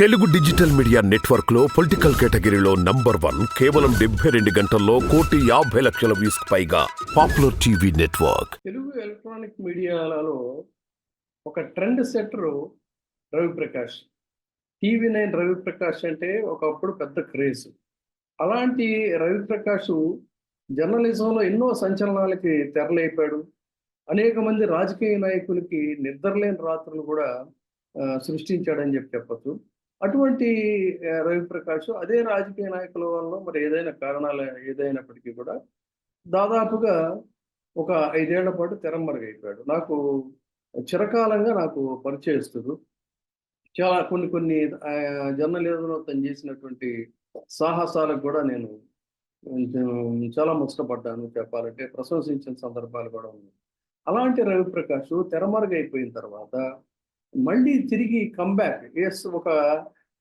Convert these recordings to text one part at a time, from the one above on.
Telugu digital media నెట్వర్క్లో political కేటగిరీలో number one కేవలం డెబ్బై రెండు గంటల్లో కోటి యాభై లక్షల వ్యూస్ పైగా popular TV network. Telugu electronic మీడియాలలో ఒక trend setter Raviprakash. TV nine Raviprakash అంటే ఒకప్పుడు పెద్ద క్రేజ్. అలాంటి రవిప్రకాష్ జర్నలిజంలో ఎన్నో సంచలనాలకి తెరలేపాడు. అనేక మంది రాజకీయ నాయకులకి నిద్రలేని రాత్రులు కూడా సృష్టించాడని చెప్పి చెప్పచ్చు. అటువంటి రవిప్రకాష్ అదే రాజకీయ నాయకుల వల్ల మరి ఏదైనా కారణాలు ఏదైనప్పటికీ కూడా దాదాపుగా ఒక ఐదేళ్ళ పాటు తెరమరుగైపోయాడు నాకు చిరకాలంగా నాకు పరిచయస్తుడు చాలా కొన్ని కొన్ని ఆ, జర్నలిజంలో తను చేసినటువంటి సాహసాలకు కూడా నేను చాలా ముష్టపడ్డాను చెప్పాలంటే ప్రశంసించిన సందర్భాలు కూడా ఉన్నాయి. అలాంటి రవిప్రకాష్ తెరమరుగైపోయిన తర్వాత మళ్ళీ తిరిగి కంబ్యాక్ ఎస్ ఒక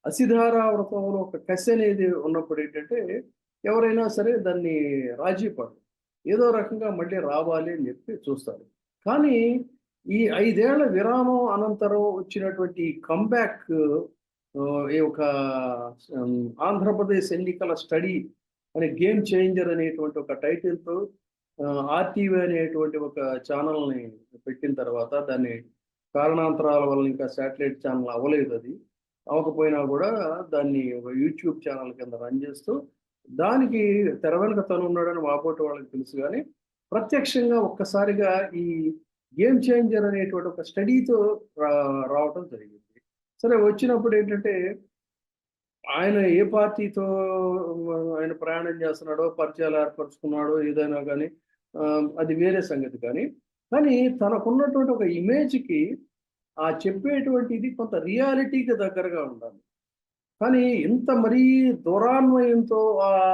అసిధారా వ్రతంలో ఒక కసి అనేది ఉన్నప్పుడు ఏంటంటే ఎవరైనా సరే దాన్ని రాజీ పడరు. ఏదో రకంగా మళ్ళీ రావాలి అని చెప్పి చూస్తారు. కానీ ఈ ఐదేళ్ళ విరామం అనంతరం వచ్చినటువంటి కంబ్యాక్ ఈ ఒక ఆంధ్రప్రదేశ్ ఎన్నికల స్టడీ అనే గేమ్ చేంజర్ అనేటువంటి ఒక టైటిల్తో ఆర్టీవీ అనేటువంటి ఒక ఛానల్ని పెట్టిన తర్వాత దాన్ని కారణాంతరాల వల్ల ఇంకా శాటిలైట్ ఛానల్ అవ్వలేదు అది. అవ్వకపోయినా కూడా దాన్ని ఒక యూట్యూబ్ ఛానల్ కింద రన్ చేస్తూ దానికి తెర వెనుక తను ఉన్నాడని వాపోటి వాళ్ళకి తెలుసు కానీ ప్రత్యక్షంగా ఒక్కసారిగా ఈ గేమ్ చేంజర్ అనేటువంటి ఒక స్టడీతో రావటం జరిగింది. సరే వచ్చినప్పుడు ఏంటంటే ఆయన ఏ పార్టీతో ఆయన ప్రయాణం చేస్తున్నాడో పరిచయాలు ఏర్పరచుకున్నాడో ఏదైనా కానీ అది వేరే సంగతి కానీ కానీ తనకున్నటువంటి ఒక ఇమేజ్కి ఆ చెప్పేటువంటిది కొంత రియాలిటీకి దగ్గరగా ఉండాలి. కానీ ఇంత మరీ దురాన్వయంతో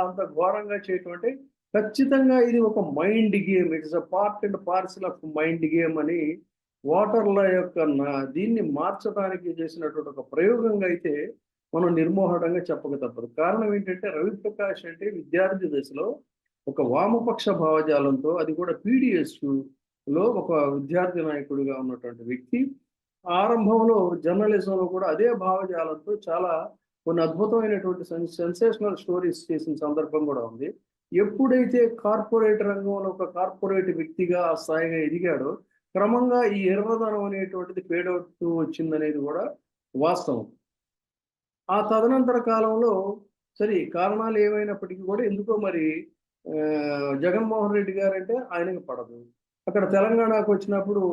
అంత ఘోరంగా చేయటం అంటే ఖచ్చితంగా ఇది ఒక mind game it's a part and parcel of mind game అని వాటర్ల యొక్క దీన్ని మార్చడానికి చేసినటువంటి ఒక ప్రయోగంగా అయితే మనం నిర్మోహటంగా చెప్పక తప్పదు. కారణం ఏంటంటే రవిప్రకాష్ అంటే విద్యార్థి దశలో ఒక వామపక్ష భావజాలంతో అది కూడా పీడిఎస్ లో ఒక విద్యార్థి నాయకుడిగా ఉన్నటువంటి వ్యక్తి ఆరంభంలో జర్నలిజంలో కూడా అదే భావజాలంతో చాలా కొన్ని అద్భుతమైనటువంటి సెన్సేషనల్ స్టోరీస్ చేసిన సందర్భం కూడా ఉంది. ఎప్పుడైతే కార్పొరేట్ రంగంలో ఒక కార్పొరేట్ వ్యక్తిగా ఆ స్థాయిగా ఎదిగాడో క్రమంగా ఈ ఎర్రదనం అనేటువంటిది పేడవుతూ వచ్చిందనేది కూడా వాస్తవం. ఆ తదనంతర కాలంలో సరే కారణాలు ఏమైనప్పటికీ కూడా ఎందుకో మరి జగన్మోహన్ రెడ్డి గారు అంటే ఆయనకి పడదు. అక్కడ తెలంగాణకు వచ్చినప్పుడు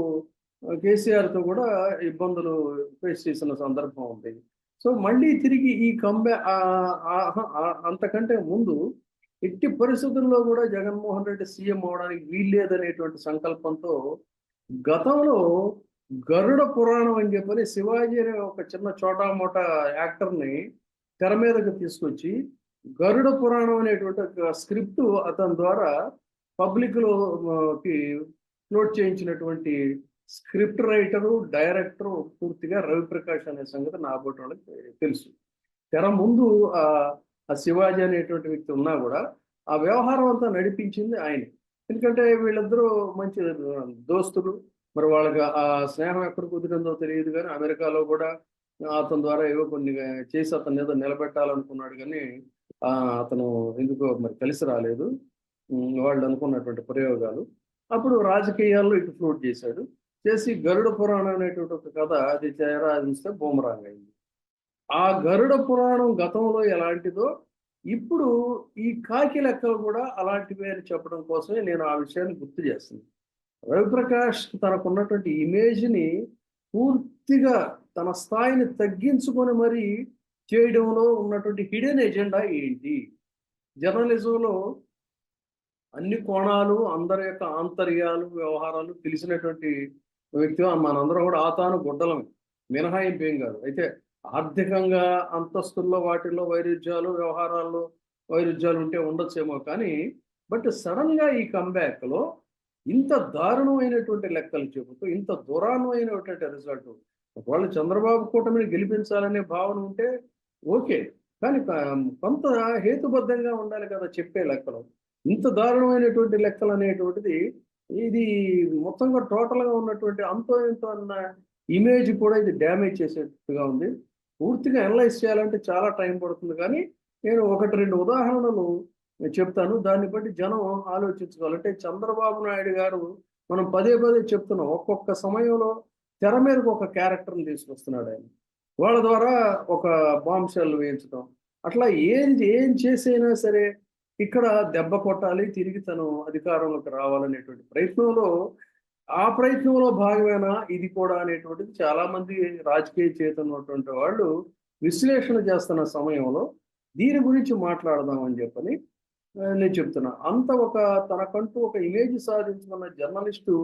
కేసీఆర్తో కూడా ఇబ్బందులు ఫేస్ చేసిన సందర్భం ఉంది. సో మళ్ళీ తిరిగి ఈ కంబే అంతకంటే ముందు ఎట్టి పరిస్థితుల్లో కూడా జగన్మోహన్ రెడ్డి సీఎం అవడానికి వీల్లేదనేటువంటి సంకల్పంతో గతంలో గరుడ పురాణం అని చెప్పని శివాజీ అనే ఒక చిన్న చోటా మోటా యాక్టర్ని తెర మీదకి తీసుకొచ్చి గరుడ పురాణం అనేటువంటి ఒక స్క్రిప్ట్ అతని ద్వారా పబ్లిక్ లోకి చేయించినటువంటి స్క్రిప్ట్ రైటరు డైరెక్టరు పూర్తిగా రవిప్రకాష్ అనే సంగతి నా బోటి వాళ్ళకి తెలుసు. తెర ముందు ఆ శివాజీ అనేటువంటి వ్యక్తి ఉన్నా కూడా ఆ వ్యవహారం అంతా నడిపించింది ఆయన. ఎందుకంటే వీళ్ళిద్దరూ మంచి దోస్తులు. మరి వాళ్ళకి ఆ స్నేహం ఎక్కడ కుదిరిందో తెలియదు కానీ అమెరికాలో కూడా అతని ద్వారా ఏవో కొన్ని చేసి అతని ఏదో నిలబెట్టాలనుకున్నాడు కానీ ఆ, అతను ఎందుకో మరి కలిసి రాలేదు. వాళ్ళు అనుకున్నటువంటి ప్రయోగాలు. అప్పుడు రాజకీయాల్లో ఇటు ఫ్లోట్ చేశాడు. చేసి గరుడ పురాణం అనేటువంటి ఒక కథ అది చేరాదిస్తే బూమరాంగ్ అయింది. ఆ గరుడ పురాణం గతంలో ఎలాంటిదో ఇప్పుడు ఈ కాకి లెక్కలు కూడా అలాంటివే అని చెప్పడం కోసమే నేను ఆ విషయాన్ని గుర్తు చేస్తున్నాను. రవిప్రకాష్ తనకున్నటువంటి ఇమేజ్ని పూర్తిగా తన స్థాయిని తగ్గించుకొని మరి చేయడంలో ఉన్నటువంటి హిడెన్ ఎజెండా ఏంటి? జర్నలిజంలో అన్ని కోణాలు అందరి యొక్క ఆంతర్యాలు వ్యవహారాలు తెలిసినటువంటి వ్యక్తి మనందరం కూడా ఆతాను గుడ్డలమే మినహాయింపు ఏం కాదు. అయితే ఆర్థికంగా అంతస్తుల్లో వాటిల్లో వైరుధ్యాలు వ్యవహారాల్లో వైరుధ్యాలు ఉంటే ఉండొచ్చేమో కానీ బట్ సడన్గా ఈ కంబ్యాక్లో లో ఇంత దారుణమైనటువంటి లెక్కలు చెబుతూ ఇంత దురాన్మైనటువంటి రిజల్ట్ ఒకవేళ చంద్రబాబు కూటమిని గెలిపించాలనే భావన ఉంటే ఓకే. కానీ కొంత హేతుబద్ధంగా ఉండాలి కదా చెప్పే లెక్కలు. ఇంత దారుణమైనటువంటి లెక్కలు అనేటువంటిది ఇది మొత్తంగా టోటల్గా ఉన్నటువంటి అంతో ఇంతో అన్న ఇమేజ్ కూడా ఇది డ్యామేజ్ చేసేట్టుగా ఉంది. పూర్తిగా అనలైజ్ చేయాలంటే చాలా టైం పడుతుంది. కానీ నేను ఒకటి రెండు ఉదాహరణలు చెప్తాను. దాన్ని బట్టి జనం ఆలోచించుకోవాలి అంటే చంద్రబాబు నాయుడు గారు మనం పదే పదే చెప్తున్నాం. ఒక్కొక్క సమయంలో తెర మీదకు ఒక క్యారెక్టర్ని తీసుకొస్తున్నాడు ఆయన. వాళ్ళ ద్వారా ఒక బాంబ్ షెల్ వేయించడం. అట్లా ఏం ఏం చేసైనా సరే ఇక్కడ దెబ్బ కొట్టాలి తిరిగి తను అధికారంలోకి రావాలనేటువంటి ప్రయత్నంలో ఆ ప్రయత్నంలో భాగమైన ఇది కూడా అనేటువంటిది చాలా మంది రాజకీయ చేతున్నటువంటి వాళ్ళు విశ్లేషణ చేస్తున్న సమయంలో దీని గురించి మాట్లాడదామని చెప్పని నేను చెప్తున్నా. అంత ఒక తనకంటూ ఒక ఇమేజ్ సాధించుకున్న జర్నలిస్టు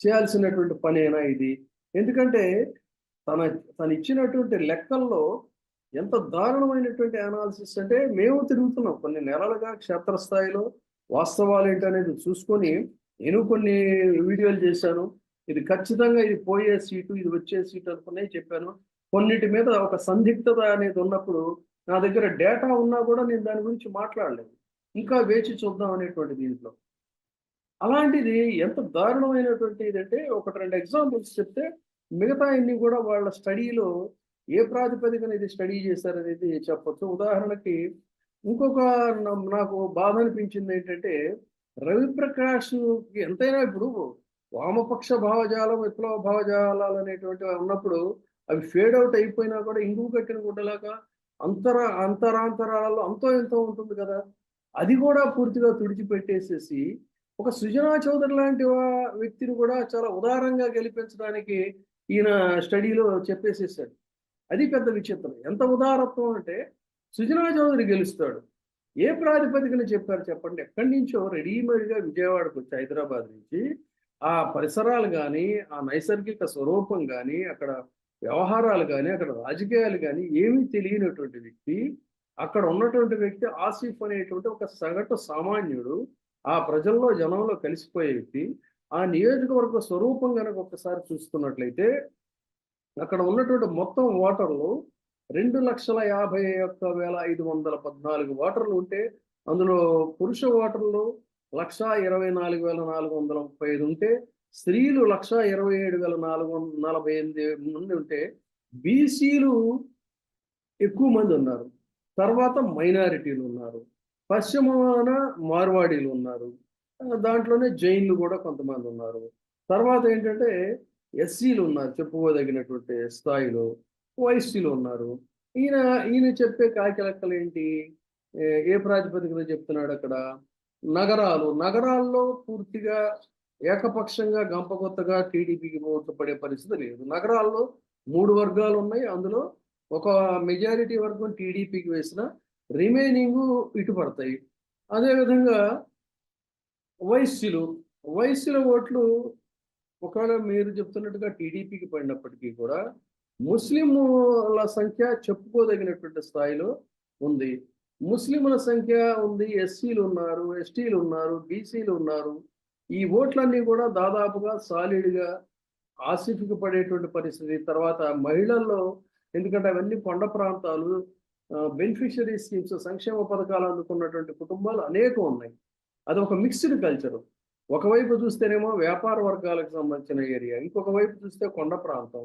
చేయాల్సినటువంటి పనేనా ఇది? ఎందుకంటే తన తను ఇచ్చినటువంటి లెక్కల్లో ఎంత దారుణమైనటువంటి అనాలిసిస్ అంటే మేము తిరుగుతున్నాం. కొన్ని నెలలుగా క్షేత్రస్థాయిలో వాస్తవాలు ఏంటనేది చూసుకొని నేను కొన్ని వీడియోలు చేశాను. ఇది ఖచ్చితంగా ఇది పోయే సీటు ఇది వచ్చే సీటు అనుకునే చెప్పాను. కొన్నిటి మీద ఒక సందిగ్ధత అనేది ఉన్నప్పుడు నా దగ్గర డేటా ఉన్నా కూడా నేను దాని గురించి మాట్లాడలేదు. ఇంకా వేచి చూద్దాం అనేటువంటి దీంట్లో అలాంటిది ఎంత దారుణమైనటువంటి ఇదంటే ఒకటి రెండు ఎగ్జాంపుల్స్ చెప్తే మిగతా అన్ని కూడా వాళ్ళ స్టడీలో ఏ ప్రాతిపదికన ఇది స్టడీ చేశారనేది చెప్పొచ్చు. ఉదాహరణకి ఇంకొక నాకు బాధ అనిపించింది ఏంటంటే రవిప్రకాష్ ఎంతైనా ఇప్పుడు వామపక్ష భావజాలం విప్లవ భావజాలాలు అనేటువంటివి ఉన్నప్పుడు అవి ఫేడ్ అవుట్ అయిపోయినా కూడా ఇంగువ కట్టిన గుడ్డలాగా అంతర అంతరాంతరాలలో అంతో ఎంతో ఉంటుంది కదా. అది కూడా పూర్తిగా తుడిచిపెట్టేసేసి ఒక సుజనా చౌదరి లాంటి వ్యక్తిని కూడా చాలా ఉదారంగా గెలిపించడానికి ఈయన స్టడీలో చెప్పేసేసాడు. అది పెద్ద విచిత్రం. ఎంత ఉదారత్వం అంటే సుజనా చౌదరి గెలుస్తాడు. ఏ ప్రాతిపదికన చెప్పారు చెప్పండి? ఎక్కడి నుంచో రెడీమేడ్గా విజయవాడకు వచ్చి హైదరాబాద్ నుంచి ఆ పరిసరాలు కానీ ఆ నైసర్గిక స్వరూపం కానీ అక్కడ వ్యవహారాలు కానీ అక్కడ రాజకీయాలు కానీ ఏమీ తెలియనటువంటి వ్యక్తి అక్కడ ఉన్నటువంటి వ్యక్తి ఆసిఫ్ అనేటువంటి ఒక సగటు సామాన్యుడు ఆ ప్రజల్లో జనంలో కలిసిపోయే వ్యక్తి ఆ నియోజకవర్గ స్వరూపం కనుక ఒకసారి చూసుకున్నట్లయితే అక్కడ ఉన్నటువంటి మొత్తం ఓటర్లు రెండు లక్షల యాభై ఒక్క వేల ఐదు వందల పద్నాలుగు ఓటర్లు ఉంటే అందులో పురుష ఓటర్లు లక్ష ఇరవై నాలుగు వేల నాలుగు వందల ముప్పై ఐదు ఉంటే స్త్రీలు లక్ష ఇరవై ఏడు వేల నాలుగు వందల నలభై ఎనిమిది మంది ఉంటే బీసీలు ఎక్కువ మంది ఉన్నారు. తర్వాత మైనారిటీలు ఉన్నారు. పశ్చిమాన మార్వాడీలు ఉన్నారు. దాంట్లోనే జైన్లు కూడా కొంతమంది ఉన్నారు. తర్వాత ఏంటంటే ఎస్సీలు ఉన్నారు చెప్పుకోదగినటువంటి స్థాయిలో ఓఎస్సీలు ఉన్నారు. ఈయన ఈయన చెప్పే కాకిలెక్కలు ఏంటి? ఏ- ఏ ప్రాతిపదికన చెప్తున్నాడు అక్కడ? నగరాలు. నగరాల్లో పూర్తిగా ఏకపక్షంగా గంపకొత్తగా టీడీపీకి ఓట్లు పడే పరిస్థితి లేదు. నగరాల్లో మూడు వర్గాలు ఉన్నాయి. అందులో ఒక మెజారిటీ వర్గం టీడీపీకి వేసిన రిమైనింగ్ ఇటు పడతాయి. అదేవిధంగా వైశ్యులు వైశ్యుల ఓట్లు ఒకవేళ మీరు చెప్తున్నట్టుగా టీడీపీకి పడినప్పటికీ కూడా ముస్లింల సంఖ్య చెప్పుకోదగినటువంటి స్థాయిలో ఉంది. ముస్లింల సంఖ్య ఉంది ఎస్సీలు ఉన్నారు ఎస్టీలు ఉన్నారు బీసీలు ఉన్నారు. ఈ ఓట్లన్నీ కూడా దాదాపుగా సాలిడ్గా ఆసిఫ్కి పడేటువంటి పరిస్థితి తర్వాత మహిళల్లో ఎందుకంటే అవన్నీ కొండ ప్రాంతాలు బెనిఫిషరీ స్కీమ్స్ సంక్షేమ పథకాలు అందుకున్నటువంటి కుటుంబాలు అనేకం ఉన్నాయి. అది ఒక మిక్స్డ్ కల్చరు. ఒకవైపు చూస్తేనేమో వ్యాపార వర్గాలకు సంబంధించిన ఏరియా ఇంకొక వైపు చూస్తే కొండ ప్రాంతం.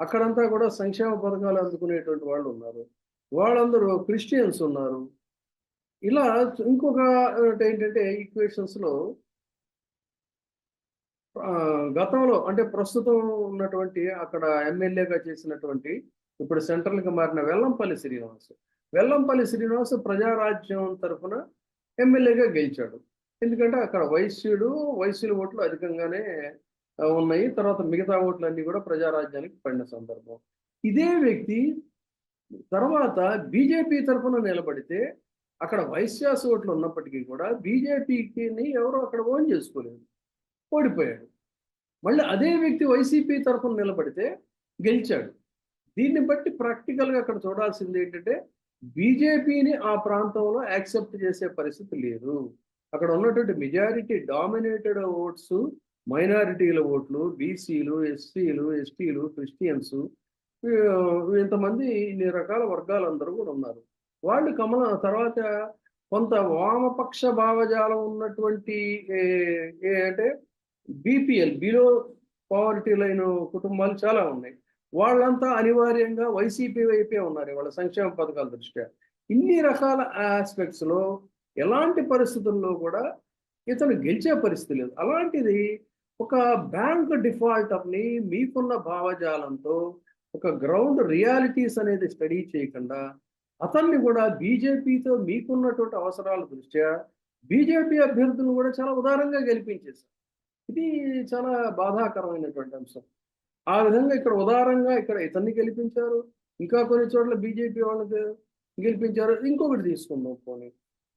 అక్కడంతా కూడా సంక్షేమ పథకాలు అందుకునేటువంటి వాళ్ళు ఉన్నారు. వాళ్ళందరూ క్రిస్టియన్స్ ఉన్నారు. ఇలా ఇంకొక ఏంటంటే ఈక్వేషన్స్లో గతంలో అంటే ప్రస్తుతం ఉన్నటువంటి అక్కడ ఎమ్మెల్యేగా చేసినటువంటి ఇప్పుడు సెంట్రల్కి మారిన వెల్లంపల్లి శ్రీనివాస్. వెల్లంపల్లి శ్రీనివాస్ ప్రజారాజ్యం తరఫున ఎమ్మెల్యేగా గెలిచాడు. ఎందుకంటే అక్కడ వైశ్యుడు వైశ్యుల ఓట్లు అధికంగానే ఉన్నాయి. తర్వాత మిగతా ఓట్లన్నీ కూడా ప్రజారాజ్యానికి పడిన సందర్భం. ఇదే వ్యక్తి తర్వాత బీజేపీ తరఫున నిలబడితే అక్కడ వైశ్యాస ఓట్లు ఉన్నప్పటికీ కూడా బీజేపీకి ఎవరు అక్కడ ఓన్ చేసుకోలేదు. ఓడిపోయాడు. మళ్ళీ అదే వ్యక్తి వైసీపీ తరఫున నిలబడితే గెలిచాడు. దీన్ని బట్టి ప్రాక్టికల్గా అక్కడ చూడాల్సింది ఏంటంటే బీజేపీని ఆ ప్రాంతంలో యాక్సెప్ట్ చేసే పరిస్థితి లేదు. అక్కడ ఉన్నటువంటి మెజారిటీ డామినేటెడ్ ఓట్స్ మైనారిటీల ఓట్లు బీసీలు ఎస్సీలు ఎస్టీలు క్రిస్టియన్స్ ఇంతమంది ఇన్ని రకాల వర్గాలు అందరూ కూడా ఉన్నారు. వాళ్ళు కమల తర్వాత కొంత వామపక్ష భావజాలం ఉన్నటువంటి ఏ- ఏ అంటే బీపీఎల్ బిలో పవర్టీ లైన్ కుటుంబాలు చాలా ఉన్నాయి. వాళ్ళంతా అనివార్యంగా వైసీపీ వైపే ఉన్నారు వాళ్ళ సంక్షేమ పథకాల దృష్ట్యా. ఇన్ని రకాల ఆస్పెక్ట్స్లో ఎలాంటి పరిస్థితుల్లో కూడా ఇతను గెలిచే పరిస్థితి లేదు. అలాంటిది ఒక బ్యాంక్ డిఫాల్టర్ని మీకున్న భావజాలంతో ఒక గ్రౌండ్ రియాలిటీస్ అనేది స్టడీ చేయకుండా అతన్ని కూడా బీజేపీతో మీకున్నటువంటి అవసరాల దృష్ట్యా బీజేపీ అభ్యర్థులను కూడా చాలా ఉదారంగా గెలిపించేశారు. ఇది చాలా బాధాకరమైనటువంటి అంశం. ఆ విధంగా ఇక్కడ ఉదారంగా ఇక్కడ ఇతన్ని గెలిపించారు ఇంకా కొన్ని చోట్ల బీజేపీ వాళ్ళకి గెలిపించారు ఇంకొకటి తీసుకుందాం పోనీ.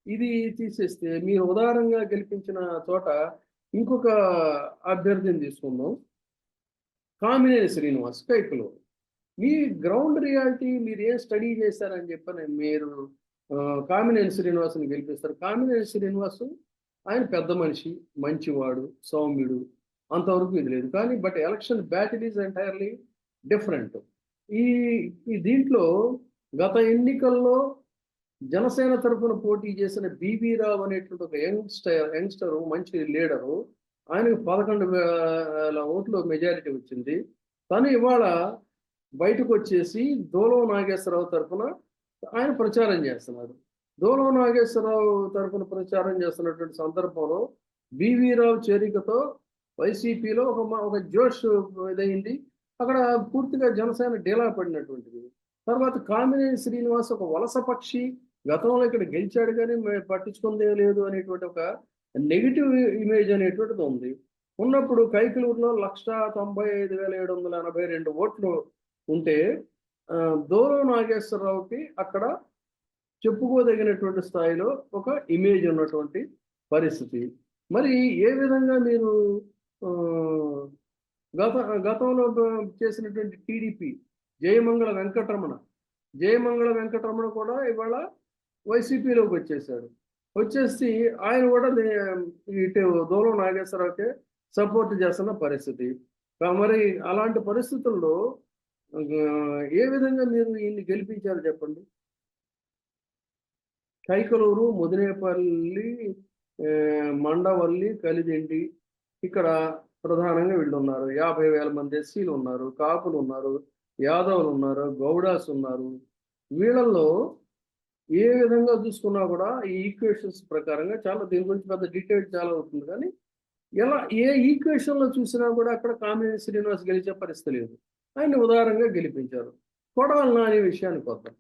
ఇది తీసేస్తే మీరు ఉదారంగా గెలిపించిన చోట ఇంకొక అభ్యర్థిని తీసుకుందాం. కామినేని శ్రీనివాస్ కైకులు మీ గ్రౌండ్ రియాలిటీ మీరు ఏం స్టడీ చేశారని చెప్పని మీరు కామినేని శ్రీనివాస్ని గెలిపిస్తారు. కామినేని శ్రీనివాస్ ఆయన పెద్ద మనిషి మంచివాడు సౌమ్యుడు అంతవరకు ఇది లేదు. కానీ but election battle is entirely different. ఈ ఈ దీంట్లో గత ఎన్నికల్లో జనసేన తరఫున పోటీ చేసిన బీబీ రావు అనేటువంటి ఒక యంగ్స్టర్ యంగ్స్టరు మంచి లీడరు ఆయనకు పదకొండు వేల ఓట్లు మెజారిటీ వచ్చింది. తను ఇవాళ బయటకు వచ్చేసి దోలం నాగేశ్వరరావు తరఫున ఆయన ప్రచారం చేస్తున్నారు. దోలం నాగేశ్వరరావు తరఫున ప్రచారం చేస్తున్నటువంటి సందర్భంలో బీవీ రావు చేరికతో వైసీపీలో ఒక ఒక జోష్ ఇదైంది అక్కడ పూర్తిగా జనసేన డీలా పడినటువంటిది. తర్వాత కామినేని శ్రీనివాస్ ఒక వలస పక్షి గతంలో ఇక్కడ గెలిచాడు కానీ పట్టించుకుందే లేదు అనేటువంటి ఒక నెగిటివ్ ఇమేజ్ అనేటువంటిది ఉంది. ఉన్నప్పుడు కైకలూరులో లక్ష తొంభై ఐదు వేల ఏడు వందల ఎనభై రెండు ఓట్లు ఉంటే దూరం నాగేశ్వరరావుకి అక్కడ చెప్పుకోదగినటువంటి స్థాయిలో ఒక ఇమేజ్ ఉన్నటువంటి పరిస్థితి. మరి ఏ విధంగా మీరు గత గతంలో చేసినటువంటి టీడీపీ జయమంగళ వెంకటరమణ జయమంగళ వెంకటరమణ కూడా ఇవాళ వైసీపీలోకి వచ్చేసాడు. వచ్చేసి ఆయన కూడా ఇటు దూరం నాగేశ్వరరావుకే సపోర్ట్ చేస్తున్న పరిస్థితి. మరి అలాంటి పరిస్థితుల్లో ఏ విధంగా మీరు ఈయన్ని గెలిపించారు చెప్పండి? కైకలూరు ముదినేపల్లి మండవల్లి కలిదిండి ఇక్కడ ప్రధానంగా వీళ్ళు ఉన్నారు యాభై వేల మంది ఎస్సీలు ఉన్నారు కాపులు ఉన్నారు యాదవులు ఉన్నారు గౌడాస్ ఉన్నారు. వీళ్ళల్లో ఏ విధంగా చూసుకున్నా కూడా ఈ ఈక్వేషన్స్ ప్రకారంగా చాలా దీని గురించి పెద్ద డీటెయిల్ చాలా అవుతుంది కానీ ఎలా ఏ ఈక్వేషన్లో చూసినా కూడా అక్కడ కామినేని శ్రీనివాస్ గెలిచే పరిస్థితి లేదు. ఆయన ఉదారంగా గెలిపించారు. కొడాలి నాని విషయానికి వద్దాం.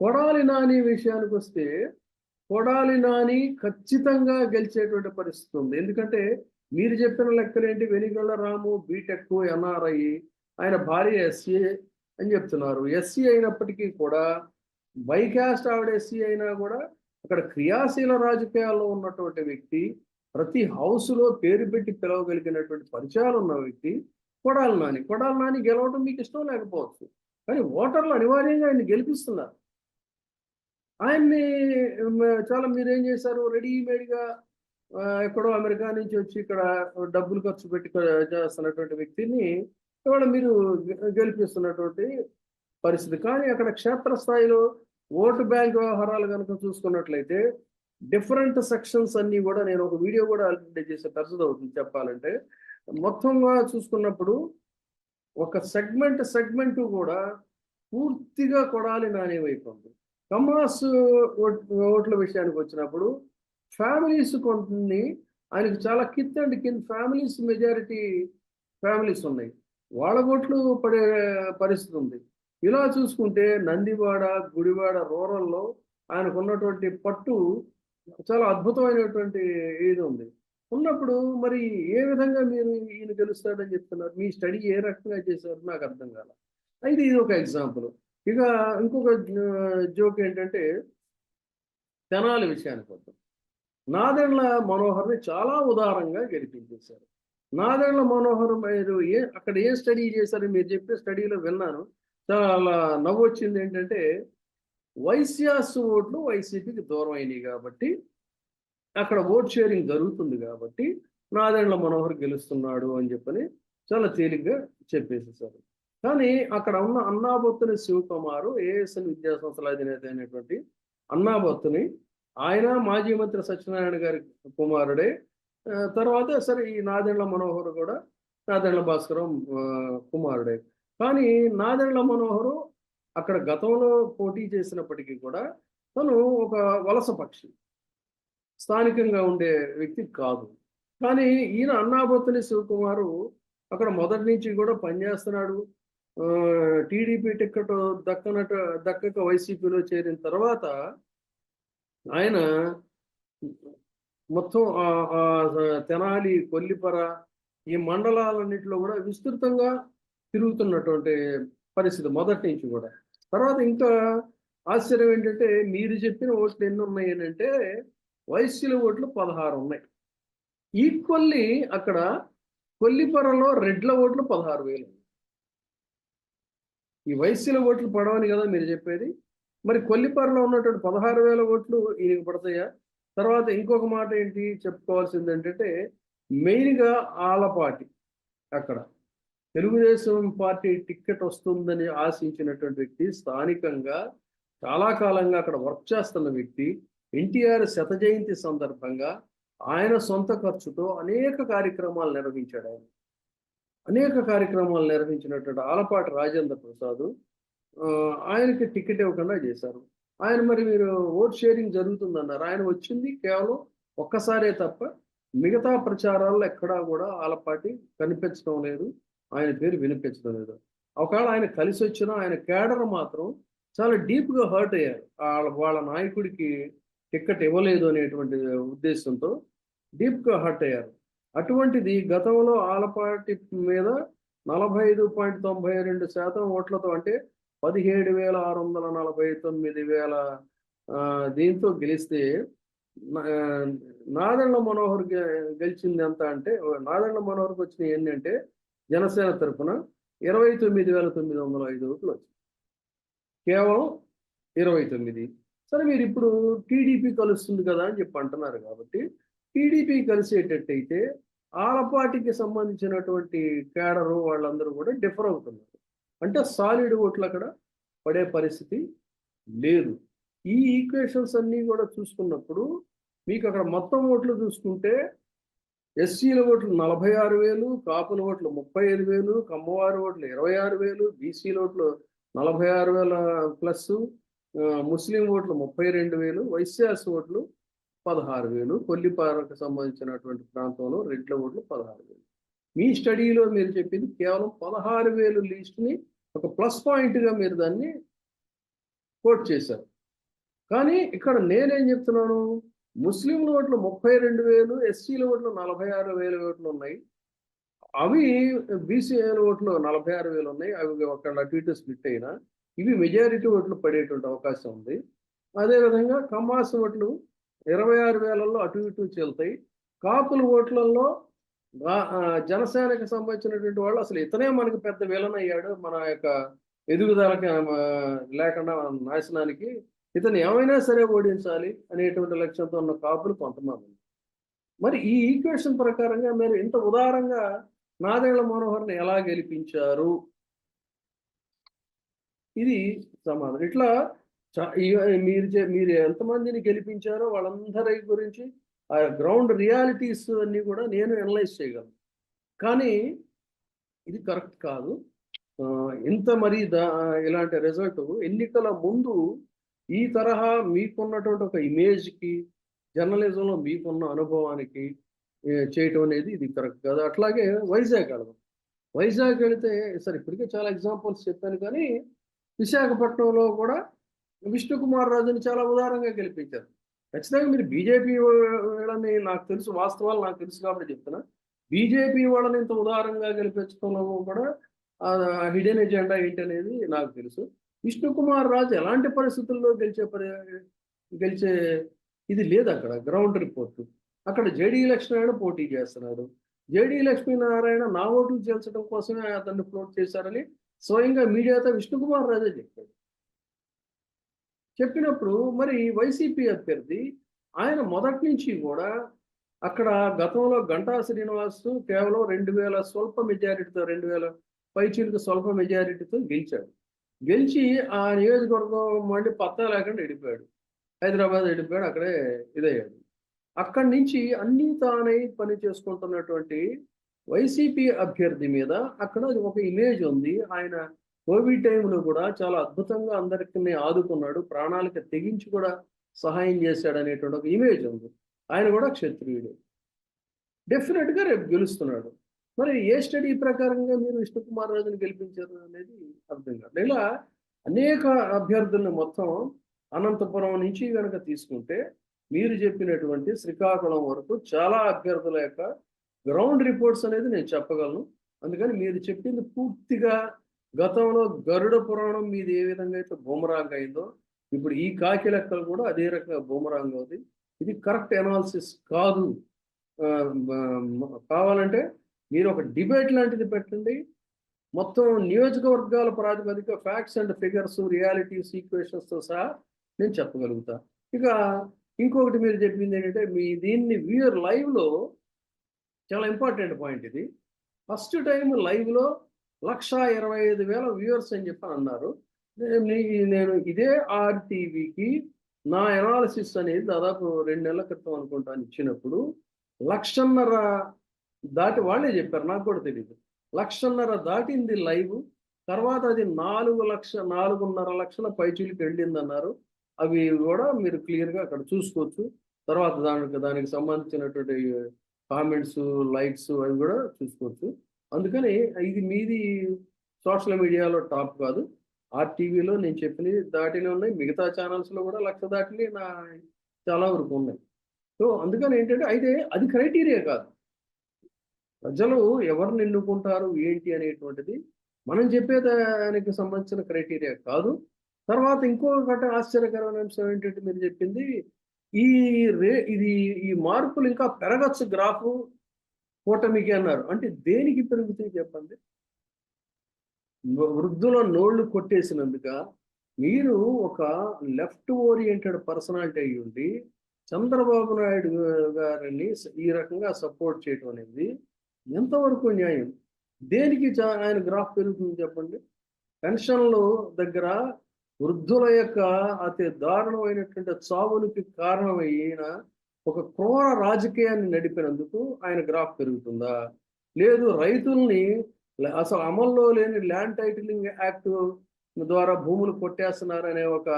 కొడాలి నాని విషయానికి వస్తే కొడాలి నాని ఖచ్చితంగా గెలిచేటువంటి పరిస్థితి ఉంది. ఎందుకంటే మీరు చెప్పిన లెక్కలేంటి? వెనిగళ్ళ రాము బీటెక్ ఎన్ఆర్ఐ ఆయన భార్య ఎస్సీ అని చెప్తున్నారు. ఎస్సీ అయినప్పటికీ కూడా బైకాస్ట్ ఆవిడ ఎస్సీ అయినా కూడా అక్కడ క్రియాశీల రాజకీయాల్లో ఉన్నటువంటి వ్యక్తి ప్రతి హౌస్లో పేరు పెట్టి పిలవగలిగినటువంటి పరిచయాలు ఉన్న వ్యక్తి కొడాలి నాని. కొడాలి నాని గెలవడం మీకు ఇష్టం లేకపోవచ్చు. కానీ ఓటర్లు అనివార్యంగా ఆయన గెలిపిస్తున్నారు. ఆయన్ని చాలా మీరేం చేశారు? రెడీమేడ్గా ఎక్కడో అమెరికా నుంచి వచ్చి ఇక్కడ డబ్బులు ఖర్చు పెట్టి చేస్తున్నటువంటి వ్యక్తిని ఇవాళ మీరు గెలిపిస్తున్నటువంటి పరిస్థితి. కానీ అక్కడ క్షేత్రస్థాయిలో ఓటు బ్యాంక్ వ్యవహారాలు కనుక చూసుకున్నట్లయితే డిఫరెంట్ సెక్షన్స్ అన్నీ కూడా నేను ఒక వీడియో కూడా ఆల్రెడీ చేసే పరిస్థితి అవుతుంది చెప్పాలంటే. మొత్తంగా చూసుకున్నప్పుడు ఒక సెగ్మెంట్ సెగ్మెంట్ కూడా పూర్తిగా కొడాలి నానే వైపు కమాస్ ఓట్- ఓట్ల విషయానికి వచ్చినప్పుడు ఫ్యామిలీస్ కొన్ని ఆయనకు చాలా kith and kin families majority families ఉన్నాయి. వాళ్ళ ఓట్లు పడే పరిస్థితి ఉంది. ఇలా చూసుకుంటే నందివాడ గుడివాడ రూరల్లో ఆయనకు ఉన్నటువంటి పట్టు చాలా అద్భుతమైనటువంటి ఇది ఉంది. ఉన్నప్పుడు మరి ఏ విధంగా మీరు ఈయన గెలుస్తాడని చెప్తున్నారు? మీ స్టడీ ఏ రకంగా చేశారు? నాకు అర్థం కాల. అయితే ఇది ఒక ఎగ్జాంపుల్. ఇక ఇంకొక జోక్ ఏంటంటే తెనాలి విషయానికి వద్దాం. నాదెండ్ల మనోహర్ని చాలా ఉదారంగా గెలిపించేశారు. నాదెండ్ల మనోహర్ మీరు ఏ అక్కడ ఏ స్టడీ చేశారు మీరు చెప్పే స్టడీలో విన్నాను. చాలా నవ్వు వచ్చింది ఏంటంటే వైశ్యాస్ ఓట్లు వైసీపీకి దూరం అయినాయి కాబట్టి అక్కడ ఓట్ షేరింగ్ జరుగుతుంది కాబట్టి నాదెండ్ల మనోహర్ గెలుస్తున్నాడు అని చెప్పని చాలా తేలిగ్గా చెప్పేసేసారు. కానీ అక్కడ ఉన్న అన్నాబొత్తుని శివకుమారు ఏఎస్ఎన్ విద్యా సంస్థల అధినేత అయినటువంటి అన్నాబొత్తుని ఆయన మాజీ మంత్రి సత్యనారాయణ గారి కుమారుడే. తర్వాత సరే ఈ నాదెండ్ల మనోహర్ కూడా నాదెండ్ల భాస్కరం కుమారుడే. కానీ నాదెండ్ల మనోహరు అక్కడ గతంలో పోటీ చేసినప్పటికీ కూడా తను ఒక వలస పక్షి స్థానికంగా ఉండే వ్యక్తి కాదు. కానీ ఈయన అన్నాబొత్తుని శివకుమారు అక్కడ మొదటి నుంచి కూడా పనిచేస్తున్నాడు. టీడీపీ టికెట్ దక్కనట దక్కక వైసీపీలో చేరిన తర్వాత ఆయన మొత్తం ఆ- తెనాలి కొల్లిపర ఈ మండలాలన్నింటిలో కూడా విస్తృతంగా తిరుగుతున్నటువంటి పరిస్థితి మొదటి నుంచి కూడా. తర్వాత ఇంకా ఆశ్చర్యం ఏంటంటే మీరు చెప్పిన ఓట్లు ఎన్ని ఉన్నాయి అని అంటే వైశ్యుల ఓట్లు పదహారు ఉన్నాయి. ఈక్వల్లీ అక్కడ కొల్లిపరలో రెడ్ల ఓట్లు పదహారు వేలు ఈ వైశ్యుల ఓట్లు పడవని కదా మీరు చెప్పేది. మరి కొల్లిపరలో ఉన్నటువంటి పదహారు వేల ఓట్లు ఈయనకు పడతాయా? తర్వాత ఇంకొక మాట ఏంటి చెప్పుకోవాల్సింది ఏంటంటే మెయిన్గా ఆలపాటి అక్కడ. తెలుగుదేశం పార్టీ టిక్కెట్ వస్తుందని ఆశించినటువంటి వ్యక్తి స్థానికంగా చాలా కాలంగా అక్కడ వర్క్ చేస్తున్న వ్యక్తి ఎన్టీఆర్ శత జయంతి సందర్భంగా ఆయన సొంత ఖర్చుతో అనేక కార్యక్రమాలు నిర్వహించాడు ఆయన. అనేక కార్యక్రమాలు నిర్వహించినటువంటి ఆలపాటి రాజేంద్ర ప్రసాద్ ఆయనకి టికెట్ ఇవ్వకుండా చేశారు. ఆయన మరి మీరు ఓట్ షేరింగ్ జరుగుతుందన్నారు. ఆయన వచ్చింది కేవలం ఒక్కసారే తప్ప మిగతా ప్రచారాల్లో ఎక్కడా కూడా ఆలపాటి కనిపించడం లేదు. ఆయన పేరు వినిపించడం లేదు ఒకవేళ ఆయన కలిసి వచ్చినా ఆయన కేడర్ మాత్రం చాలా డీప్గా హర్ట్ అయ్యారు. వాళ్ళ వాళ్ళ నాయకుడికి టిక్కెట్ ఇవ్వలేదు అనేటువంటి ఉద్దేశంతో డీప్గా హర్ట్ అయ్యారు. అటువంటిది గతంలో ఆలపాటి మీద నలభై ఐదు పాయింట్ తొంభై రెండు శాతం ఓట్లతో అంటే పదిహేడు వేల ఆరు వందల నలభై తొమ్మిది వేల ఆ, దీంతో గెలిస్తే నాదెండ్ల మనోహర్ గె- గెలిచింది ఎంత అంటే నాదెండ్ల మనోహర్కి వచ్చిన ఏంటంటే జనసేన తరఫున ఇరవై తొమ్మిది వేల తొమ్మిది వందల ఐదు ఓట్లు వచ్చింది కేవలం ఇరవై తొమ్మిది. సరే మీరు ఇప్పుడు టీడీపీ కలుస్తుంది కదా అని చెప్పి అంటున్నారు కాబట్టి టీడీపీ కలిసేటట్టయితే ఆలపాటికి సంబంధించినటువంటి కేడరు వాళ్ళందరూ కూడా డిఫర్ అవుతున్నారు. అంటే సాలిడ్ ఓట్లు అక్కడ పడే పరిస్థితి లేదు. ఈ ఈక్వేషన్స్ అన్నీ కూడా చూసుకున్నప్పుడు మీకు అక్కడ మొత్తం ఓట్లు చూసుకుంటే ఎస్సీల ఓట్లు నలభై ఆరు వేలు కాపుల ఓట్లు ముప్పై ఐదు వేలు కమ్మవారి ఓట్లు ఇరవై ఆరు వేలు బీసీల ఓట్లు నలభై ఆరు వేల ప్లస్ ముస్లిం ఓట్లు ముప్పై రెండు వేలు వైశ్యాస్ ఓట్లు పదహారు వేలు కొల్లిపారకు సంబంధించినటువంటి ప్రాంతంలో రెడ్ల ఓట్లు పదహారు వేలు. మీ స్టడీలో మీరు చెప్పింది కేవలం పదహారు వేలు లిస్ట్ని ఒక ప్లస్ పాయింట్గా మీరు దాన్ని కోట్ చేశారు. కానీ ఇక్కడ నేనేం చెప్తున్నాను? ముస్లింల ఓట్లు ముప్పై రెండు వేలు ఎస్సీల ఓట్లు నలభై ఆరు వేల ఓట్లు ఉన్నాయి. అవి బీసీఐల ఓట్లు నలభై ఆరు వేలు ఉన్నాయి. అవి ఒక అటు ఇటు స్ప్లిట్ అయినా ఇవి మెజారిటీ ఓట్లు పడేటువంటి అవకాశం ఉంది. అదేవిధంగా కమాస్ ఓట్లు ఇరవై ఆరు వేలలో అటు ఇటు చెల్తాయి. కాపుల ఓట్లలో జనసేనకు సంబంధించినటువంటి వాళ్ళు అసలు ఇతనే మనకి పెద్ద విలన్ అయ్యాడు. మన యొక్క ఎదుగుదలకి లేకుండా నాశనానికి ఇతను ఏమైనా సరే ఓడించాలి అనేటువంటి లక్ష్యంతో ఉన్న కాపులు కొంతమంది మరి ఈ ఈక్వేషన్ ప్రకారంగా మీరు ఇంత ఉదారంగా నాదేళ్ళ మనోహర్ని ఎలా గెలిపించారు? ఇది సమాధానం. ఇట్లా మీరు మీరు ఎంతమందిని గెలిపించారో వాళ్ళందరి గురించి ఆ గ్రౌండ్ రియాలిటీస్ అన్ని కూడా నేను అనలైజ్ చేయగలను. కానీ ఇది కరెక్ట్ కాదు. ఇంత మరి దా ఇలాంటి రిజల్ట్ ఎన్నికల ముందు ఈ తరహా మీకున్నటువంటి ఒక ఇమేజ్కి జర్నలిజంలో మీకున్న అనుభవానికి చేయటం అనేది ఇది కరెక్ట్ కాదు. అట్లాగే వైజాగ్ వెళదాం. వైజాగ్ వెళితే సరే ఇప్పటికే చాలా ఎగ్జాంపుల్స్ చెప్పాను కానీ విశాఖపట్నంలో కూడా విష్ణుకుమార్ రాజుని చాలా ఉదారంగా గెలిపించారు. ఖచ్చితంగా మీరు బీజేపీ వాళ్ళని నాకు తెలుసు వాస్తవాలు నాకు తెలుసు కాబట్టి చెప్తున్నా. బీజేపీ వాళ్ళని ఇంత ఉదారంగా గెలిపించడంలో కూడా హిడెన్ ఎజెండా ఏంటి అనేది నాకు తెలుసు. విష్ణుకుమార్ రాజు ఎలాంటి పరిస్థితుల్లో గెలిచే పరి గెలిచే ఇది లేదు అక్కడ గ్రౌండ్ రిపోర్ట్ అక్కడ జేడీ లక్ష్మీనారాయణ పోటీ చేస్తున్నాడు. జేడీ లక్ష్మీనారాయణ నా ఓట్లు చేల్చడం కోసమే అతన్ని ఫ్లోట్ చేశారని స్వయంగా మీడియాతో విష్ణుకుమార్ రాజే చెప్పాడు. చెప్పినప్పుడు మరి వైసీపీ అభ్యర్థి ఆయన మొదటి నుంచి కూడా అక్కడ గతంలో గంటా శ్రీనివాస్ కేవలం రెండు వేల స్వల్ప మెజారిటీతో రెండు వేల పైచీలకు స్వల్ప మెజారిటీతో గెలిచాడు. గెలిచి ఆ నియోజకవర్గం మళ్ళీ పత్తా లేకుండా విడిపోయాడు హైదరాబాద్ ఎడిపోయాడు అక్కడే ఇదయ్యాడు. అక్కడి నుంచి అన్నీ తానై పని చేసుకుంటున్నటువంటి వైసీపీ అభ్యర్థి మీద అక్కడ ఒక ఇమేజ్ ఉంది. ఆయన కోవిడ్ టైంలో కూడా చాలా అద్భుతంగా అందరికీ ఆదుకున్నాడు. ప్రాణాలకి తెగించి కూడా సహాయం చేశాడు అనేటువంటి ఒక ఇమేజ్ ఉంది. ఆయన కూడా క్షత్రియుడు. డెఫినెట్గా రేపు గెలుస్తున్నాడు. మరి ఏ స్టడీ ప్రకారంగా మీరు విష్ణుకుమార్ రాజుని గెలిపించారు అనేది అర్థం కాదు. ఇలా అనేక అభ్యర్థులను మొత్తం అనంతపురం నుంచి కనుక తీసుకుంటే మీరు చెప్పినటువంటి శ్రీకాకుళం వరకు చాలా అభ్యర్థుల యొక్క గ్రౌండ్ రిపోర్ట్స్ అనేది నేను చెప్పగలను. అందుకని మీరు చెప్పింది పూర్తిగా గతంలో గరుడ పురాణం మీది ఏ విధంగా అయితే బూమరాంగ్ అయిందో ఇప్పుడు ఈ కాకి లెక్కలు కూడా అదే రకంగా బూమరాంగ్ అవుతుంది ఇది కరెక్ట్ అనాలిసిస్ కాదు. కావాలంటే మీరు ఒక డిబేట్ లాంటిది పెట్టండి. మొత్తం నియోజకవర్గాల ప్రాతిపదిక ఫ్యాక్ట్స్ అండ్ ఫిగర్స్ రియాలిటీస్ ఈక్వేషన్స్తో సహా నేను చెప్పగలుగుతా. ఇక ఇంకొకటి మీరు చెప్పింది ఏంటంటే మీ దీన్ని వ్యూయర్ లైవ్లో చాలా ఇంపార్టెంట్ పాయింట్ ఇది. ఫస్ట్ టైం లైవ్లో లక్ష ఇరవై ఐదు వేల వ్యూవర్స్ అని చెప్పి అన్నారు. నేను నేను ఇదే ఆర్టీవీకి నా ఎనాలిసిస్ అనేది దాదాపు రెండు నెలల క్రితం అనుకుంటాను ఇచ్చినప్పుడు లక్షన్నర దాటి వాళ్ళే చెప్పారు నాకు కూడా తెలియదు లక్షన్నర దాటింది లైవ్. తర్వాత అది నాలుగు లక్ష నాలుగున్నర లక్షల పైచీలకి వెళ్ళింది అన్నారు అవి కూడా మీరు క్లియర్గా అక్కడ చూసుకోవచ్చు. తర్వాత దానికి దానికి సంబంధించినటువంటి కామెంట్స్ లైక్స్ అవి కూడా చూసుకోవచ్చు. అందుకని ఇది మీది సోషల్ మీడియాలో టాప్ కాదు. ఆర్టీవీలో నేను చెప్పినవి దాటినే ఉన్నాయి. మిగతా ఛానల్స్లో కూడా లక్ష దాటిని నా చాలా వరకు ఉన్నాయి. సో అందుకని ఏంటంటే అయితే అది క్రైటీరియా కాదు. ప్రజలు ఎవరిని ఎన్నుకుంటారు ఏంటి అనేటువంటిది మనం చెప్పేదానికి సంబంధించిన క్రైటీరియా కాదు. తర్వాత ఇంకొకటి ఆశ్చర్యకరమైన అంశం ఏంటంటే మీరు చెప్పింది ఈ రే ఇది ఈ మార్పులు ఇంకా పెరగచ్చు గ్రాఫ్ కూటమికి అన్నారు. అంటే దేనికి పెరుగుతాయి చెప్పండి? వృద్ధుల నోళ్ళు కొట్టేసినందుక మీరు ఒక లెఫ్ట్ ఓరియంటెడ్ పర్సనాలిటీ అయ్యి ఉండి చంద్రబాబు నాయుడు గారిని ఈ రకంగా సపోర్ట్ చేయటం అనేది ఎంతవరకు న్యాయం? దేనికి చా- ఆయన గ్రాఫ్ పెరుగుతుంది చెప్పండి? పెన్షన్లు దగ్గర వృద్ధుల యొక్క అతి దారుణమైనటువంటి చావునికి కారణమైన ఒక క్రూర రాజకీయాన్ని నడిపినందుకు ఆయన గ్రాఫ్ పెరుగుతుందా? లేదు రైతుల్ని అసలు అమల్లో లేని ల్యాండ్ టైటిలింగ్ యాక్ట్ ద్వారా భూములు కొట్టేస్తున్నారనే ఒక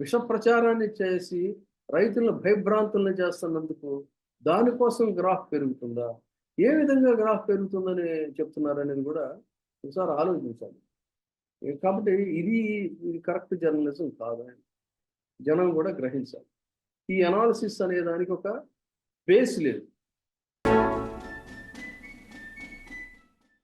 విష ప్రచారాన్ని చేసి రైతులను భయభ్రాంతులను చేస్తున్నందుకు దానికోసం గ్రాఫ్ పెరుగుతుందా? ఏ విధంగా గ్రాఫ్ పెరుగుతుందని చెప్తున్నారు అనేది కూడా ఒకసారి ఆలోచించాలి. కాబట్టి ఇది ఇది కరెక్ట్ జర్నలిజం కాదు. అని జనం కూడా గ్రహించాలి. ఈ అనాలిసిస్ అనే దానికి ఒక బేస్ లేదు.